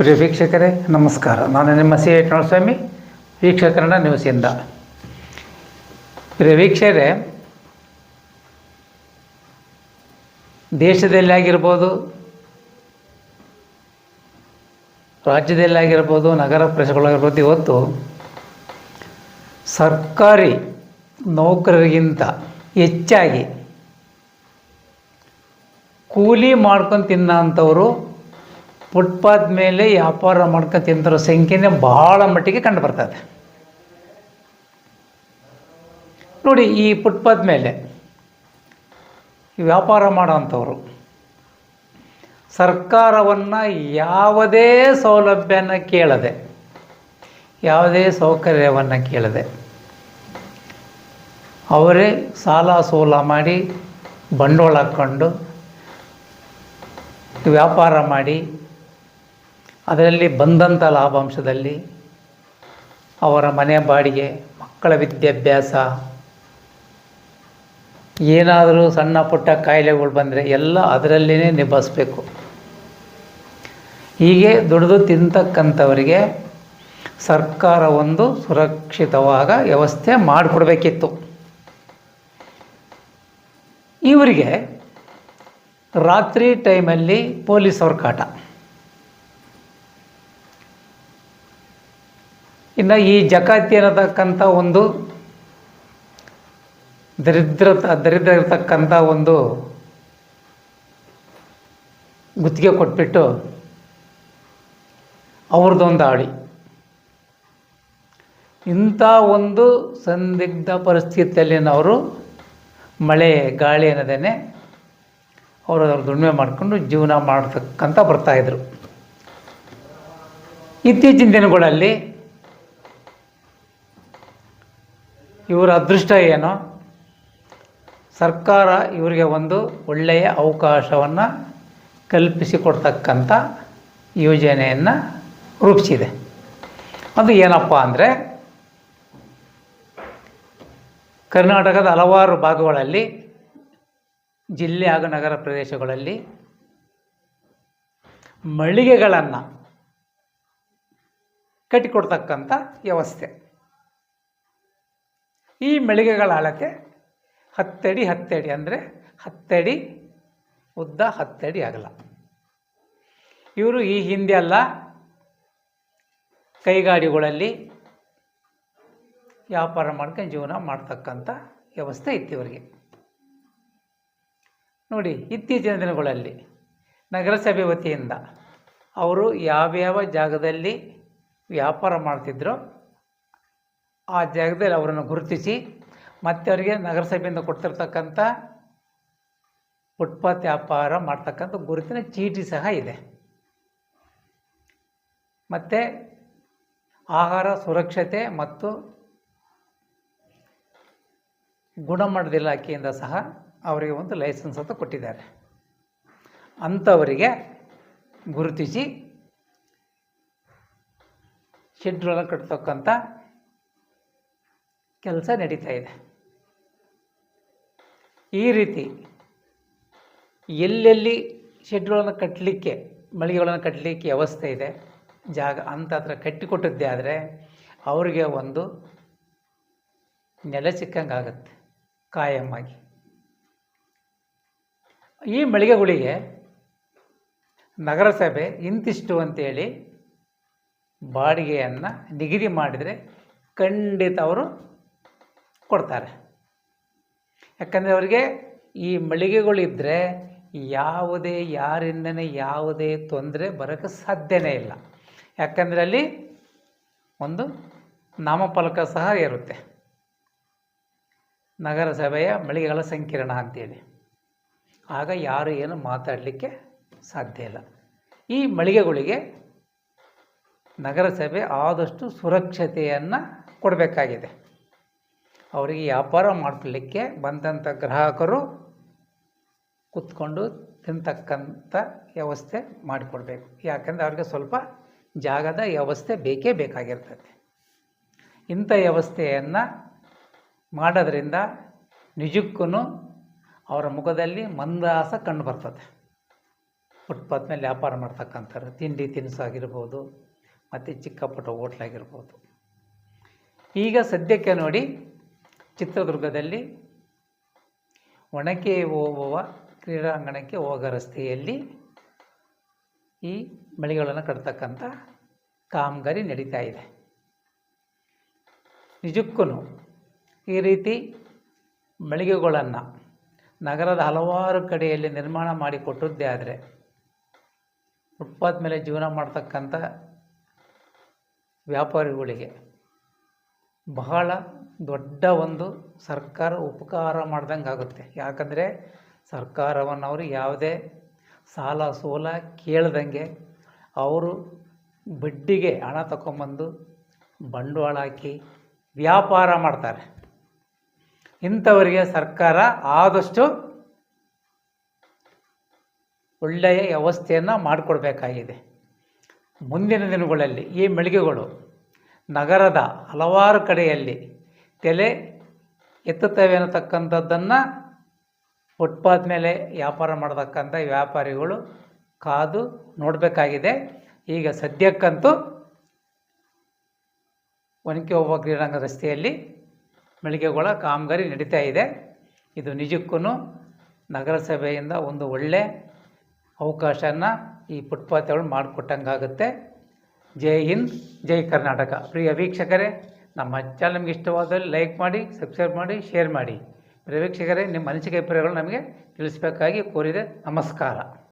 ಪ್ರಿಯ ವೀಕ್ಷಕರೇ, ನಮಸ್ಕಾರ. ನಾನು ನಿಮ್ಮ ಸಿ ಎಟ್ ಸ್ವಾಮಿ ವೀಕ್ಷಕರಣ ನ್ಯೂಸಿಂದ ಪ್ರಿಯ ವೀಕ್ಷಕರೇ ದೇಶದಲ್ಲಿ ಆಗಿರ್ಬೋದು, ರಾಜ್ಯದಲ್ಲಿ ಆಗಿರ್ಬೋದು, ನಗರ ಪ್ರದೇಶಗಳಾಗಿರ್ಬೋದು ಇವತ್ತು ಸರ್ಕಾರಿ ನೌಕರರಿಗಿಂತ ಹೆಚ್ಚಾಗಿ ಕೂಲಿ ಮಾಡ್ಕೊಂಡು ತಿನ್ನೋಂಥವ್ರು ಫುಟ್ಪಾತ್ ಮೇಲೆ ವ್ಯಾಪಾರ ಮಾಡ್ಕೊಂಡು ತಿಂತಿರೋ ಸಂಖ್ಯೆನೇ ಬಹಳ ಮಟ್ಟಿಗೆ ಕಂಡು ಬರ್ತದೆ. ನೋಡಿ ಈ ಫುಟ್ಪಾತ್ ಮೇಲೆ ವ್ಯಾಪಾರ ಮಾಡೋಂಥವ್ರು ಸರ್ಕಾರವನ್ನು ಯಾವುದೇ ಸೌಲಭ್ಯನ ಕೇಳದೆ, ಯಾವುದೇ ಸೌಕರ್ಯವನ್ನು ಕೇಳದೆ ಅವರೇ ಸಾಲ ಸೋಲ ಮಾಡಿ ಬಂಡವಾಳ ಹಾಕ್ಕೊಂಡು ವ್ಯಾಪಾರ ಮಾಡಿ ಅದರಲ್ಲಿ ಬಂದಂಥ ಲಾಭಾಂಶದಲ್ಲಿ ಅವರ ಮನೆ ಬಾಡಿಗೆ, ಮಕ್ಕಳ ವಿದ್ಯಾಭ್ಯಾಸ, ಏನಾದರೂ ಸಣ್ಣ ಪುಟ್ಟ ಕಾಯಿಲೆಗಳು ಬಂದರೆ ಎಲ್ಲ ಅದರಲ್ಲೇ ನಿಭಾಯಿಸ್ಬೇಕು. ಹೀಗೆ ದುಡಿದು ತಿಂತಕ್ಕಂಥವರಿಗೆ ಸರ್ಕಾರ ಒಂದು ಸುರಕ್ಷಿತವಾದ ವ್ಯವಸ್ಥೆ ಮಾಡಿಕೊಡ್ಬೇಕಿತ್ತು. ಇವರಿಗೆ ರಾತ್ರಿ ಟೈಮಲ್ಲಿ ಪೊಲೀಸವ್ರ ಕಾಟ. ಇನ್ನು ಈ ಜಕಾತಿ ಅನ್ನತಕ್ಕಂಥ ಒಂದು ದರಿದ್ರ ದರಿದ್ರ ಇರತಕ್ಕಂಥ ಒಂದು ಗುತ್ತಿಗೆ ಕೊಟ್ಬಿಟ್ಟು ಅವ್ರದ್ದೊಂದು ಆಡಿ ಇಂಥ ಒಂದು ಸಂದಿಗ್ಧ ಪರಿಸ್ಥಿತಿಯಲ್ಲಿ ಅವರು ಮಳೆ, ಗಾಳಿ ಅನ್ನೋದೇನೆ ಅವರು ಅದ್ರ ದುಡಿಮೆ ಮಾಡಿಕೊಂಡು ಜೀವನ ಮಾಡ್ತಕ್ಕಂಥ ಬರ್ತಾಯಿದ್ರು ಇತ್ತೀಚಿನ ದಿನಗಳಲ್ಲಿ ಇವರ ಅದೃಷ್ಟ ಏನು? ಸರ್ಕಾರ ಇವರಿಗೆ ಒಂದು ಒಳ್ಳೆಯ ಅವಕಾಶವನ್ನು ಕಲ್ಪಿಸಿಕೊಡ್ತಕ್ಕಂಥ ಯೋಜನೆಯನ್ನು ರೂಪಿಸಿದೆ. ಅದು ಏನಪ್ಪ ಅಂದರೆ, ಕರ್ನಾಟಕದ ಹಲವಾರು ಭಾಗಗಳಲ್ಲಿ, ಜಿಲ್ಲೆ ಹಾಗೂ ನಗರ ಪ್ರದೇಶಗಳಲ್ಲಿ ಮಳಿಗೆಗಳನ್ನು ಕಟ್ಟಿಕೊಡ್ತಕ್ಕಂಥ ವ್ಯವಸ್ಥೆ. ಈ ಮಳಿಗೆಗಳ ಅಳತೆ ಹತ್ತಡಿ ಹತ್ತಡಿ ಅಂದರೆ ಹತ್ತಡಿ ಉದ್ದ ಹತ್ತಡಿ ಆಗಲ್ಲ ಇವರು ಈ ಹಿಂದೆ ಅಲ್ಲ, ಕೈಗಾಡಿಗಳಲ್ಲಿ ವ್ಯಾಪಾರ ಮಾಡ್ಕೊಂಡು ಜೀವನ ಮಾಡ್ತಕ್ಕಂಥ ವ್ಯವಸ್ಥೆ ಇತ್ತು ಇವರಿಗೆ. ನೋಡಿ, ಇತ್ತೀಚಿನ ದಿನಗಳಲ್ಲಿ ನಗರಸಭೆ ವತಿಯಿಂದ ಅವರು ಯಾವ್ಯಾವ ಜಾಗದಲ್ಲಿ ವ್ಯಾಪಾರ ಮಾಡ್ತಿದ್ರೋ ಆ ಜಾಗದಲ್ಲಿ ಅವರನ್ನು ಗುರುತಿಸಿ ಮತ್ತೆ ಅವರಿಗೆ ನಗರಸಭೆಯಿಂದ ಕೊಡ್ತಿರ್ತಕ್ಕಂಥ ಫುಟ್ಪಾತ್ ವ್ಯಾಪಾರ ಮಾಡ್ತಕ್ಕಂಥ ಗುರುತಿನ ಚೀಟಿ ಸಹ ಇದೆ. ಮತ್ತು ಆಹಾರ ಸುರಕ್ಷತೆ ಮತ್ತು ಗುಣಮಟ್ಟದ ಇಲಾಖೆಯಿಂದ ಸಹ ಅವರಿಗೆ ಒಂದು ಲೈಸೆನ್ಸ್ ಅಂತ ಕೊಟ್ಟಿದ್ದಾರೆ. ಅಂಥವರಿಗೆ ಗುರುತಿಸಿ ಶೆಡ್ಯೂಲನ್ನು ಕಟ್ತಕ್ಕಂಥ ಕೆಲಸ ನಡೀತಾ ಇದೆ. ಈ ರೀತಿ ಎಲ್ಲೆಲ್ಲಿ ಶೆಡ್ಗಳನ್ನು ಕಟ್ಟಲಿಕ್ಕೆ ಮಳಿಗೆಗಳನ್ನು ಕಟ್ಟಲಿಕ್ಕೆ ವ್ಯವಸ್ಥೆ ಇದೆ, ಜಾಗ ಅಂತ ಹತ್ರ ಕಟ್ಟಿಕೊಟ್ಟಿದ್ದೆ ಆದರೆ ಅವರಿಗೆ ಒಂದು ನೆಲೆ ಸಿಕ್ಕಂಗೆ ಆಗುತ್ತೆ ಕಾಯಮ್ಮಾಗಿ ಈ ಮಳಿಗೆಗಳಿಗೆ ನಗರಸಭೆ ಇಂತಿಷ್ಟು ಅಂತೇಳಿ ಬಾಡಿಗೆಯನ್ನು ನಿಗದಿ ಮಾಡಿದರೆ ಖಂಡಿತ ಅವರು ಕೊಡ್ತಾರೆ. ಯಾಕಂದರೆ ಅವರಿಗೆ ಈ ಮಳಿಗೆಗಳಿದ್ದರೆ ಯಾವುದೇ ಯಾರಿಂದನೇ ಯಾವುದೇ ತೊಂದರೆ ಬರೋಕ್ಕೆ ಸಾಧ್ಯನೇ ಇಲ್ಲ. ಯಾಕಂದರೆ ಅಲ್ಲಿ ಒಂದು ನಾಮಫಲಕ ಸಹ ಇರುತ್ತೆ. ನಗರಸಭೆಯ ಮಳಿಗೆಗಳ ಸಂಕೀರ್ಣ ಅಂತೇಳಿ. ಆಗ ಯಾರು ಏನು ಮಾತಾಡಲಿಕ್ಕೆ ಸಾಧ್ಯ ಇಲ್ಲ. ಈ ಮಳಿಗೆಗಳಿಗೆ ನಗರಸಭೆ ಆದಷ್ಟು ಸುರಕ್ಷತೆಯನ್ನು ಕೊಡಬೇಕಾಗಿದೆ. ಅವರಿಗೆ ವ್ಯಾಪಾರ ಮಾಡಲಿಕ್ಕೆ ಬಂದಂಥ ಗ್ರಾಹಕರು ಕೂತ್ಕೊಂಡು ತಿಂತಕ್ಕಂಥ ವ್ಯವಸ್ಥೆ ಮಾಡಿಕೊಡ್ಬೇಕು. ಯಾಕೆಂದರೆ ಅವ್ರಿಗೆ ಸ್ವಲ್ಪ ಜಾಗದ ವ್ಯವಸ್ಥೆ ಬೇಕೇ ಬೇಕಾಗಿರ್ತದೆ. ಇಂಥ ವ್ಯವಸ್ಥೆಯನ್ನು ಮಾಡೋದ್ರಿಂದ ನಿಜಕ್ಕೂ ಅವರ ಮುಖದಲ್ಲಿ ಮಂದಾಸ ಕಂಡು ಬರ್ತದೆ. ಫುಟ್ಪಾತ್ ಮೇಲೆ ವ್ಯಾಪಾರ ಮಾಡ್ತಕ್ಕಂಥವ್ರು, ತಿಂಡಿ ತಿನಿಸು ಆಗಿರ್ಬೋದು ಮತ್ತು ಚಿಕ್ಕಪುಟ್ಟ ಹೋಟ್ಲಾಗಿರ್ಬೋದು. ಈಗ ಸದ್ಯಕ್ಕೆ ನೋಡಿ ಚಿತ್ರದುರ್ಗದಲ್ಲಿ ಒಣಕೆ ಹೋಗುವ ಕ್ರೀಡಾಂಗಣಕ್ಕೆ ಹೋಗೋ ರಸ್ತೆಯಲ್ಲಿ ಈ ಮಳಿಗೆಗಳನ್ನು ಕಟ್ತಕ್ಕಂಥ ಕಾಮಗಾರಿ ನಡೀತಾ ಇದೆ. ನಿಜಕ್ಕೂ ಈ ರೀತಿ ಮಳಿಗೆಗಳನ್ನು ನಗರದ ಹಲವಾರು ಕಡೆಯಲ್ಲಿ ನಿರ್ಮಾಣ ಮಾಡಿಕೊಟ್ಟದ್ದೇ ಆದರೆ ಫುಟ್ಪಾತ್ ಮೇಲೆ ಜೀವನ ಮಾಡ್ತಕ್ಕಂಥ ವ್ಯಾಪಾರಿಗಳಿಗೆ ಬಹಳ ದೊಡ್ಡ ಒಂದು ಸರ್ಕಾರ ಉಪಕಾರ ಮಾಡ್ದಂಗೆ ಆಗುತ್ತೆ. ಯಾಕಂದರೆ ಸರ್ಕಾರವನ್ನು ಅವರು ಯಾವುದೇ ಸಾಲ ಸೋಲ ಕೇಳ್ದಂಗೆ ಅವರು ಬಡ್ಡಿಗೆ ಹಣ ತಗೊಂಬಂದು ಬಂಡವಾಳ ಹಾಕಿ ವ್ಯಾಪಾರ ಮಾಡ್ತಾರೆ. ಇಂಥವರಿಗೆ ಸರ್ಕಾರ ಆದಷ್ಟು ಒಳ್ಳೆಯ ವ್ಯವಸ್ಥೆಯನ್ನು ಮಾಡಿಕೊಡ್ಬೇಕಾಗಿದೆ. ಮುಂದಿನ ದಿನಗಳಲ್ಲಿ ಈ ಮಳಿಗೆಗಳು ನಗರದ ಹಲವಾರು ಕಡೆಯಲ್ಲಿ ತಲೆ ಎತ್ತುತ್ತವೆ ಅನ್ನತಕ್ಕಂಥದ್ದನ್ನು ಫುಟ್ಪಾತ್ ಮೇಲೆ ವ್ಯಾಪಾರ ಮಾಡತಕ್ಕಂಥ ವ್ಯಾಪಾರಿಗಳು ಕಾದು ನೋಡಬೇಕಾಗಿದೆ. ಈಗ ಸದ್ಯಕ್ಕಂತೂ ಒನಕೆ ಒಬ್ಬ ಕ್ರೀಡಾಂಗ ರಸ್ತೆಯಲ್ಲಿ ಮಳಿಗೆಗಳ ಕಾಮಗಾರಿ ನಡೀತಾ ಇದೆ. ಇದು ನಿಜಕ್ಕೂ ನಗರಸಭೆಯಿಂದ ಒಂದು ಒಳ್ಳೆ ಅವಕಾಶನ ಈ ಫುಟ್ಪಾತ್ಗಳು ಮಾಡಿಕೊಟ್ಟಂಗಾಗುತ್ತೆ. ಜೈ ಹಿಂದ್, ಜೈ ಕರ್ನಾಟಕ. ಪ್ರಿಯ ವೀಕ್ಷಕರೇ ನಮ್ಮ ಚಾನಲ್ ನಿಮಗೆ ಇಷ್ಟವಾದಲ್ಲಿ ಲೈಕ್ ಮಾಡಿ ಸಬ್ಸ್ಕ್ರೈಬ್ ಮಾಡಿ ಶೇರ್ ಮಾಡಿ. ಪ್ರೇಕ್ಷಕರೇ ನಿಮ್ಮ ಅನಿಸಿಕೆ ಅಭಿಪ್ರಾಯಗಳು ನಮಗೆ ತಿಳಿಸಬೇಕಾಗಿ ಕೋರಿದೆ ನಮಸ್ಕಾರ.